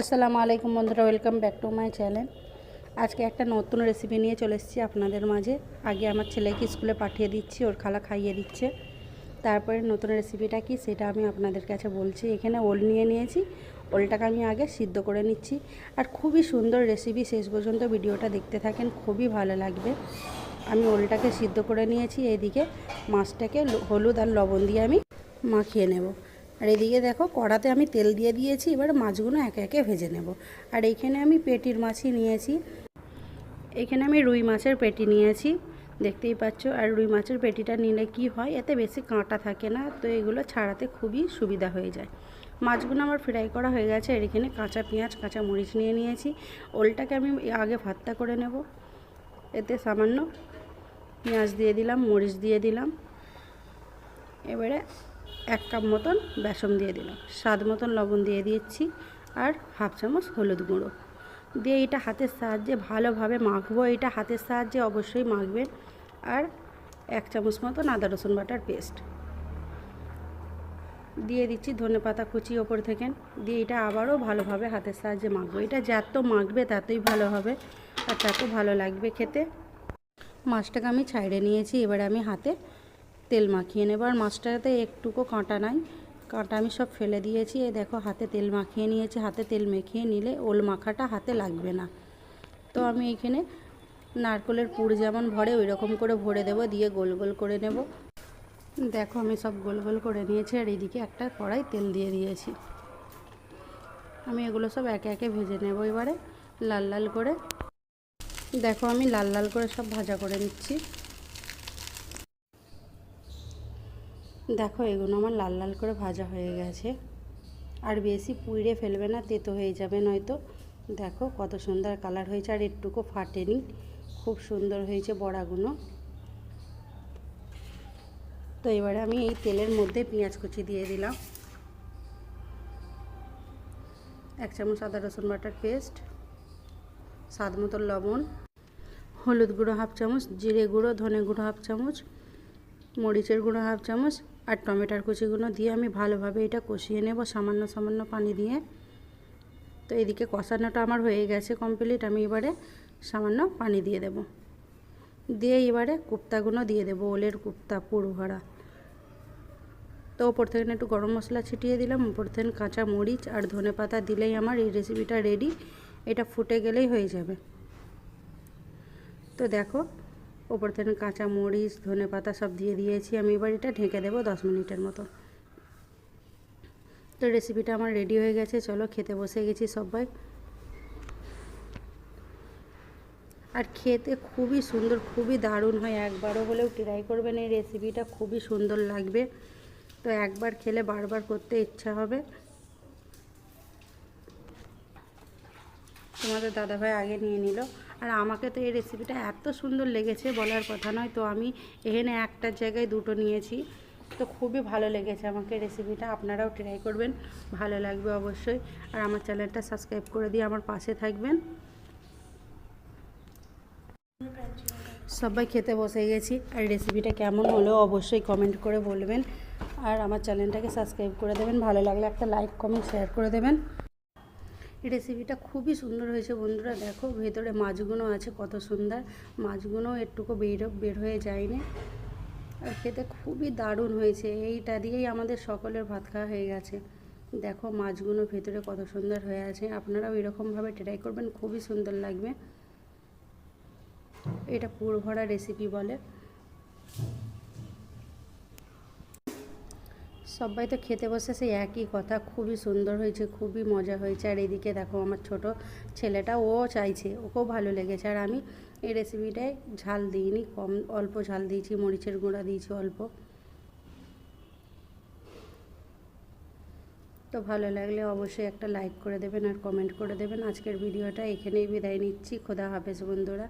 আসসালামু আলাইকুম বন্ধুরা welcome back to my channel আজকে একটা নতুন রেসিপি নিয়ে চলে এসেছি আপনাদের মাঝে। আগে আমার ছেলেকে স্কুলে পাঠিয়ে দিচ্ছি, ওর খালা খাইয়ে দিচ্ছে। তারপরে নতুন রেসিপিটা কি সেটা আমি আপনাদের কাছে বলছি। এখানে ওল নিয়ে নিয়েছি, ওলটাকে আমি আগে সিদ্ধ করে নিচ্ছি। আর খুবই সুন্দর রেসিপি শেষ পর্যন্ত ভিডিওটা দেখতে থাকেন, খুবই ভালো লাগবে। আমি ওলটাকে সিদ্ধ করে নিয়েছি, এদিকে মাছটাকে হলুদ আর লবণ দিয়ে আমি মাখিয়ে নেব। আর এদিকে দেখো কড়াতে আমি তেল দিয়ে দিয়েছি, এবার মাছগুলো একে একে ভেজে নেব। আর এইখানে আমি পেটির মাছই নিয়েছি। এখানে আমি রুই মাছের পেটি নিয়েছি, দেখতেই পাচ্ছ। আর রুই মাছের পেটিটা নিলে কি হয়, এতে বেশি কাঁটা থাকে না, তো এগুলো ছাড়াতে খুবই সুবিধা হয়ে যায়। মাছগুলো আমার ফ্রাই করা হয়ে গেছে, আর এখানে কাঁচা পেঁয়াজ, কাঁচা মরিচ নিয়ে নিয়েছি। ওলটাকে আমি আগে ভাতটা করে নেব। এতে সামান্য পেঁয়াজ দিয়ে দিলাম, মরিচ দিয়ে দিলাম। এবারে এক কাপ মতন বেসন দিয়ে দিলাম। স্বাদ মতন লবণ দিয়ে দিচ্ছি আর হাফ চামচ হলুদ গুঁড়ো। দিয়ে এটা হাতের সাহায্যে ভালোভাবে মাখবো। এটা হাতের সাহায্যে অবশ্যই মাখবেন আর এক চামচ মতন আদা, রসুন বাটার পেস্ট। দিয়ে দিচ্ছি ধনে পাতা কুচি ওপর থেকে। দিয়ে এটা আবারও ভালোভাবে হাতের সাহায্যে মাখবো। এটা যত মাখবে ততই ভালো হবে আর তত ভালো লাগবে খেতে। মাছটাকে আমি ছাইড়ে নিয়েছি। এবারে আমি হাতে তেল মাখিয়ে নেব। আর মাছটাতে একটুকু কাঁটা নাই। কাঁটা আমি সব ফেলে দিয়েছি। এই দেখো, হাতে তেল মাখিয়ে নিয়েছি। হাতে তেল মেখিয়ে নিলে ওল মাখাটা হাতে লাগবে না। তো আমি এখানে নারকলের পুর যেমন ভরে ওই রকম করে ভরে দেব। দিয়ে গোল গোল করে নেব। দেখো, আমি সব গোল গোল করে নিয়েছি। আর এদিকে একটা কড়াই তেল দিয়ে দিয়েছি। আমি এগুলো সব একে একে ভেজে নেব এবারে, লাল লাল করে। দেখো, আমি লাল লাল করে সব ভাজা করে নিচ্ছি। দেখো, এগুলো আমার লাল লাল করে ভাজা হয়ে গেছে। আর বেশি পুড়ে ফেলবে না, তেতো হয়ে যাবে, নয়তো দেখো কত সুন্দর কালার হয়েছে, আর একটুকু ফাটেনি। খুব সুন্দর হয়েছে বড়াগুলো। তো এবারে আমি এই তেলের মধ্যে পেঁয়াজ কুচি দিয়ে দিলাম। এক চামচ আদা, রসুন বাটার পেস্ট, স্বাদ মতো লবণ, হলুদ গুঁড়ো হাফ চামচ, জিরে গুঁড়ো, ধনে গুঁড়ো হাফ চামচ, মরিচের গুঁড়ো হাফ চামচ আর টমেটোর কুচিগুলো দিয়ে আমি ভালোভাবে এটা কষিয়ে নেব সামান্য সামান্য পানি দিয়ে। তো এদিকে কষানোটা আমার হয়ে গেছে কমপ্লিট আমি এবারে সামান্য পানি দিয়ে দেব। দিয়ে এবারে কুপ্তাগুলো দিয়ে দেবো, ওলের কুপ্তা পুরো তো ওপর থেকে একটু গরম মশলা ছিটিয়ে দিলাম, ওপর থেকে কাঁচা মরিচ আর ধনে পাতা দিলেই আমার এই রেসিপিটা রেডি এটা ফুটে গেলেই হয়ে যাবে। তো দেখো ওপর থেকে কাঁচা মরিচ, ধনে পাতা সব দিয়ে দিয়েছি। আমি এবার এটা ঢেকে দেবো দশ মিনিটের মতো। তো রেসিপিটা আমার রেডি হয়ে গেছে। চলো খেতে বসে গেছি সবাই। আর খেতে খুবই সুন্দর, খুবই দারুণ হয়। একবারও হলেও ট্রাই করবেন এই রেসিপিটা খুবই সুন্দর লাগবে। তো একবার খেলে বারবার করতে ইচ্ছা হবে। তোমাদের দাদাভাই আগে নিয়ে নিল। আর আমাকে তো এই রেসিপিটা এত সুন্দর লেগেছে বলার কথা নয়। তো আমি এখানে একটা জায়গায় দুটো নিয়েছি। তো খুবই ভালো লেগেছে আমাকে রেসিপিটা আপনারাও ট্রাই করবেন। ভালো লাগবে অবশ্যই। আর আমার চ্যানেলটা সাবস্ক্রাইব করে দিয়ে আমার পাশে থাকবেন। সবাই খেতে বসে গেছি। আর রেসিপিটা কেমন হলো অবশ্যই কমেন্ট করে বলবেন। আর আমার চ্যানেলটাকে সাবস্ক্রাইব করে দেবেন। ভালো লাগলে একটা লাইক কমেন্ট শেয়ার করে দেবেন। রেসিপিটা খুবই সুন্দর হয়েছে বন্ধুরা। দেখো, ভেতরে মাছগুলো আছে, কত সুন্দর। মাছগুলো একটুকু বের বের হয়ে যায়নি। আর খেতে খুবই দারুণ হয়েছে। এইটা দিয়েই আমাদের সকলের ভাত খাওয়া হয়ে গেছে। দেখো মাছগুলো ভেতরে কত সুন্দর হয়ে আছে। আপনারাও এরকমভাবে ট্রাই করবেন, খুবই সুন্দর লাগবে। এটা পুর ভরা রেসিপি বলে। সবাই তো খেতে বসে সেই একই কথা। খুবই সুন্দর হয়েছে, খুবই মজা হয়েছে। আর এদিকে দেখো আমার ছোট ছেলেটা, ও চাইছে, ওকেও ভালো লেগেছে। আর আমি এই রেসিপিটায় ঝাল দিইনি, কম, অল্প ঝাল দিয়েছি, মরিচের গুঁড়া দিয়েছি অল্প। তো ভালো লাগলে অবশ্যই একটা লাইক করে দেবেন আর কমেন্ট করে দেবেন। আজকের ভিডিওটা এখানেই বিদায় নিচ্ছি। খোদা হাফেজ বন্ধুরা।